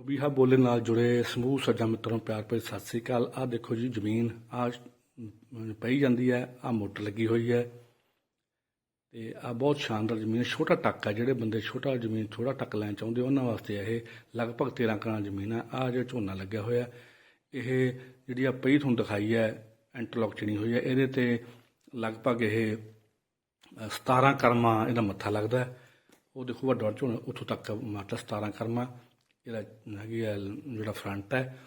ਬਬੀਹਾ ਬੋਲੇ ਨਾਲ ਜੁੜੇ ਸਮੂਹ ਸੱਜਾ ਮਿੱਤਰਾਂ ਨੂੰ ਪਿਆਰ ਭਰੀ ਸਤਿ ਸ੍ਰੀ ਅਕਾਲ। ਆਹ ਦੇਖੋ ਜੀ ਜ਼ਮੀਨ ਆ ਪਈ ਜਾਂਦੀ ਹੈ ਆ ਮੋਟਰ ਲੱਗੀ ਹੋਈ ਹੈ। ਤੇ ਆ ਬਹੁਤ ਸ਼ਾਨਦਾਰ ਜ਼ਮੀਨ ਹੈ ਛੋਟਾ ਟੱਕ ਹੈ। ਜਿਹੜੇ ਬੰਦੇ ਛੋਟਾ ਜ਼ਮੀਨ ਥੋੜਾ ਟੱਕ ਲੈਣ ਚਾਹੁੰਦੇ ਉਹਨਾਂ ਵਾਸਤੇ ਇਹ ਲਗਭਗ 13 ਕਰਾਂ ਜ਼ਮੀਨ ਹੈ। ਆ ਜਿਹੜਾ ਝੋਨਾ ਲੱਗਿਆ ਹੋਇਆ ਇਹ ਜਿਹੜੀ ਆ ਪਈ ਤੁਹਾਨੂੰ ਦਿਖਾਈ ਹੈ ਇੰਟਰਲੌਕ ਚਣੀ ਹੋਈ ਹੈ ਇਹਦੇ ਤੇ ਲਗਭਗ ਇਹ ਅ, 17 ਕਰਮਾ ਇਹਦਾ ਮੱਥਾ ਲੱਗਦਾ ਉਹ ਦੇਖੋ ਵੱਡਾ ਝੋਨਾ ਉੱਥੋਂ ਤੱਕ ਮਾਟਾ 17 ਕਰਮਾ। ਇਹਦਾ ਹੈਗੀ ਹੈ, ਜਿਹੜਾ ਫਰੰਟ ਹੈ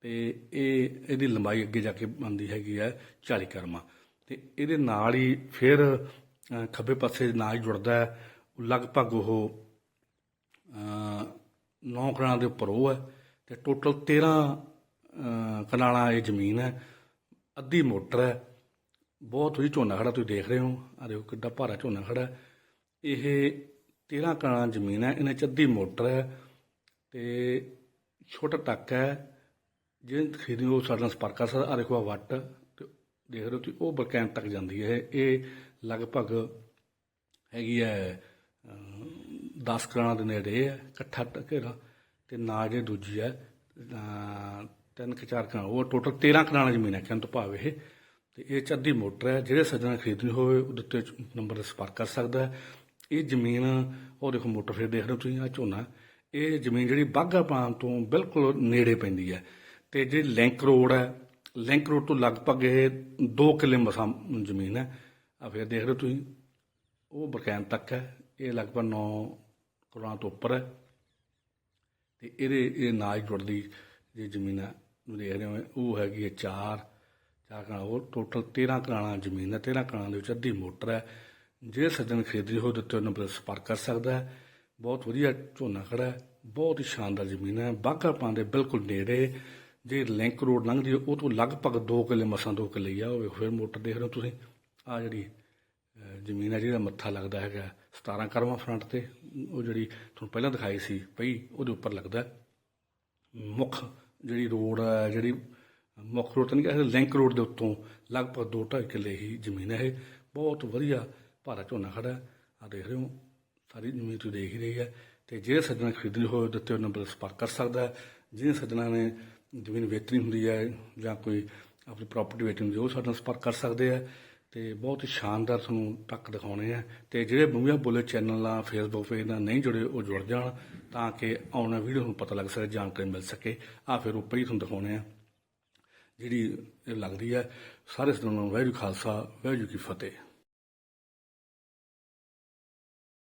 ਤੇ ਇਹ, ਇਹਦੀ ਲੰਬਾਈ ਅੱਗੇ ਜਾ ਕੇ ਆਉਂਦੀ ਹੈਗੀ ਹੈ 40 ਕਰਮਾ। ਤੇ ਇਹਦੇ ਨਾਲ ਹੀ ਫਿਰ ਖੱਬੇ ਪਾਸੇ ਨਾਲ ਹੀ ਜੁੜਦਾ ਹੈ। ਲਗਭਗ ਉਹ ਨੌ ਕਨਾਲਾਂ ਦੇ ਉੱਪਰ ਉਹ ਹੈ ਤੇ ਟੋਟਲ 13 ਕਨਾਲਾਂ ਇਹ ਜ਼ਮੀਨ ਹੈ। ਅੱਧੀ ਮੋਟਰ ਹੈ। ਬਹੁਤ ਹੀ ਝੋਨਾ ਖੜਾ ਤੁਸੀਂ ਦੇਖ ਰਹੇ ਹੋ। ਆ ਦੇਖੋ ਕਿੱਡਾ ਭਾਰਾ ਝੋਨਾ ਖੜਾ ਇਹ 13 ਕਨਾਲਾਂ ਜ਼ਮੀਨ ਹੈ। ਇਹਨਾਂ ਚ ਅੱਧੀ ਮੋਟਰ ਹੈ। ਤੇ ਛੋਟਾ ਟੱਕ ਹੈ ਜੇ ਖਰੀਦਣੀ ਉਹ ਸਾਡੇ ਨਾਲ ਸੰਪਰਕ ਕਰ ਸਕਦਾ। ਆ ਦੇਖੋ ਆ ਵੱਟ, ਤੇ ਦੇਖ ਰਹੇ ਹੋ ਤੁਸੀਂ, ਉਹ ਬਲਕੈਨ ਤੱਕ ਜਾਂਦੀ ਹੈ। ਇਹ ਲਗਭਗ ਹੈਗੀ ਹੈ 10 ਕਰਾਣਾ ਦੇ ਨੇੜੇ ਹੈ, ਇਕੱਠਾ ਘੇਰਾ, ਤੇ ਨਾਲ ਜੇ ਦੂਜੀ ਹੈ ਤਿੰਨ ਕਿ ਚਾਰ ਕਰਾਣਾ। ਉਹ ਟੋਟਲ 13 ਕਰਾਣਾ ਜ਼ਮੀਨ ਹੈ, ਕਹਿਣ ਤੋਂ ਭਾਵ ਇਹ। ਤੇ ਇਹ ਚ ਮੋਟਰ ਹੈ, ਜਿਹੜੇ ਸੱਜਣਾ ਖਰੀਦਣੀ ਹੋਵੇ, ਉਹਦੇ ਉੱਤੇ ਨੰਬਰ ਤੇ ਸੰਪਰਕ ਕਰ ਸਕਦਾ ਹੈ। ਇਹ ਜ਼ਮੀਨ, ਉਹ ਦੇਖੋ ਮੋਟਰ ਫਿਰ ਦੇਖ ਰਹੇ ਹੋ ਤੁਸੀਂ ਆ ਝੋਨਾ ਇਹ ਜ਼ਮੀਨ ਜਿਹੜੀ ਬਾਘਾ ਪਾਣ ਤੋਂ ਬਿਲਕੁਲ ਨੇੜੇ ਪੈਂਦੀ ਹੈ ਤੇ ਜਿਹੜੀ ਲਿੰਕ ਰੋਡ ਹੈ, ਲਿੰਕ ਰੋਡ ਤੋਂ ਲਗਭਗ ਇਹ 2 ਕਿੱਲੇ ਮਸਾਂ ਜ਼ਮੀਨ ਹੈ। ਆ ਫੇਰ ਦੇਖ ਰਹੇ ਹੋ ਤੁਸੀਂ, ਉਹ ਬਰਕੈਨ ਤੱਕ ਹੈ, ਇਹ ਲਗਭਗ 9 ਕਰੋੜਾਂ ਤੋਂ ਉੱਪਰ ਹੈ। ਤੇ ਇਹਦੇ, ਇਹ ਨਾਲ ਜੁੜਦੀ ਜੇ ਜ਼ਮੀਨ ਹੈ ਨੂੰ ਦੇਖ ਰਹੇ ਹੋ, ਉਹ ਹੈਗੀ ਹੈ 4 ਚਾਰ ਕਨਾਲ, ਉਹ ਟੋਟਲ 13 ਕਰਾਣਾ ਜ਼ਮੀਨ ਹੈ 13 ਕਨਾਲਾਂ ਦੇ ਵਿੱਚ ਅੱਧੀ ਮੋਟਰ ਹੈ। ਜੇ ਸੱਜਣ ਖਰੀਦਣੀ ਹੋ ਦਿੱਤੇ ਉਹਨਾਂ ਨਾਲ ਸੰਪਰਕ ਕਰ ਸਕਦਾ ਹੈ। ਬਹੁਤ ਵਧੀਆ ਝੋਨਾ ਖੜਾ ਹੈ, ਬਹੁਤ ਹੀ ਸ਼ਾਨਦਾਰ ਜ਼ਮੀਨ ਹੈ। ਬਾਘਾ ਪਾਂ ਦੇ ਬਿਲਕੁਲ ਨੇੜੇ, ਜੇ ਲਿੰਕ ਰੋਡ ਲੰਘਦੀ ਉਹ ਤੋਂ ਲਗਭਗ 2 ਕਿੱਲੇ ਮਸਾਂ 2 ਕਿੱਲੇ ਆ, ਉਹ ਵੇਖੋ ਫਿਰ ਮੋਟਰ ਦੇਖ ਰਹੇ ਹੋ ਤੁਸੀਂ। ਆ ਜਿਹੜੀ ਜ਼ਮੀਨ ਹੈ ਜਿਹਦਾ ਮੱਥਾ ਲੱਗਦਾ ਹੈਗਾ 17 ਕਰਵਾਂ ਫਰੰਟ ਤੇ, ਉਹ ਜਿਹੜੀ ਤੁਹਾਨੂੰ ਪਹਿਲਾਂ ਦਿਖਾਈ ਸੀ ਪਈ, ਉਹਦੇ ਉੱਪਰ ਲੱਗਦਾ ਮੁੱਖ ਜਿਹੜੀ ਰੋਡ ਹੈ, ਜਿਹੜੀ ਮੁੱਖ ਰੋਡ ਤਾਂ ਨਹੀਂ ਕਹਿੰਦੇ ਲਿੰਕ ਰੋਡ ਦੇ ਉੱਤੋਂ ਲਗਭਗ 2.5 ਕਿੱਲੇ ਹੀ ਜ਼ਮੀਨ ਹੈ ਇਹ। ਬਹੁਤ ਵਧੀਆ ਭਾਰਾ ਝੋਨਾ ਖੜਾ ਆ ਦੇਖ ਰਹੇ ਹੋ ਸਾਰੀ ਜ਼ਮੀਨ ਤੁਸੀਂ ਦੇਖ ਹੀ ਰਹੀ ਹੈ ਤੇ ਜਿਹੜੇ ਸੱਜਣਾ ਖਰੀਦਣੀ ਹੋਵੇ ਦਿੱਤੇ ਉਹਨਾਂ ਨੰਬਰ ਸੰਪਰਕ ਕਰ ਸਕਦਾ ਹੈ। ਜਿਹਨੇ ਸੱਜਣਾ ਨੇ ਜ਼ਮੀਨ ਵੇਚਣੀ ਹੁੰਦੀ ਹੈ ਜਾਂ ਕੋਈ ਆਪਣੀ ਪ੍ਰਾਪਰਟੀ ਵੇਚਣੀ ਹੁੰਦੀ ਹੈ, ਉਹ ਸਾਡੇ ਨਾਲ ਸੰਪਰਕ ਕਰ ਸਕਦੇ ਆ ਤੇ ਬਹੁਤ ਹੀ ਸ਼ਾਨਦਾਰ ਤੁਹਾਨੂੰ ਟੱਕ ਦਿਖਾਉਣੇ ਆ ਤੇ ਜਿਹੜੇ ਬੰਬੀਆਂ ਬੋਲੇ ਚੈਨਲ ਨਾਲ ਫੇਸਬੁੱਕ ਪੇਜ ਨਾਲ ਨਹੀਂ ਜੁੜੇ, ਉਹ ਜੁੜ ਜਾਣ ਤਾਂ ਕਿ ਆਉਣ ਵਾਲੀ ਵੀਡੀਓ ਨੂੰ ਪਤਾ ਲੱਗ ਸਕੇ, ਜਾਣਕਾਰੀ ਮਿਲ ਸਕੇ। ਆ ਫਿਰ ਉੱਪਰ ਹੀ ਤੁਹਾਨੂੰ ਦਿਖਾਉਣੇ ਆ ਜਿਹੜੀ ਇਹ ਲੱਗਦੀ ਹੈ, ਸਾਰੇ ਸਤਿਗੁਰਾਂ ਨੂੰ ਵਾਹਿਗੁਰੂ ਖਾਲਸਾ, ਵਾਹਿਗੁਰੂ ਕੀ ਫਤਿਹ।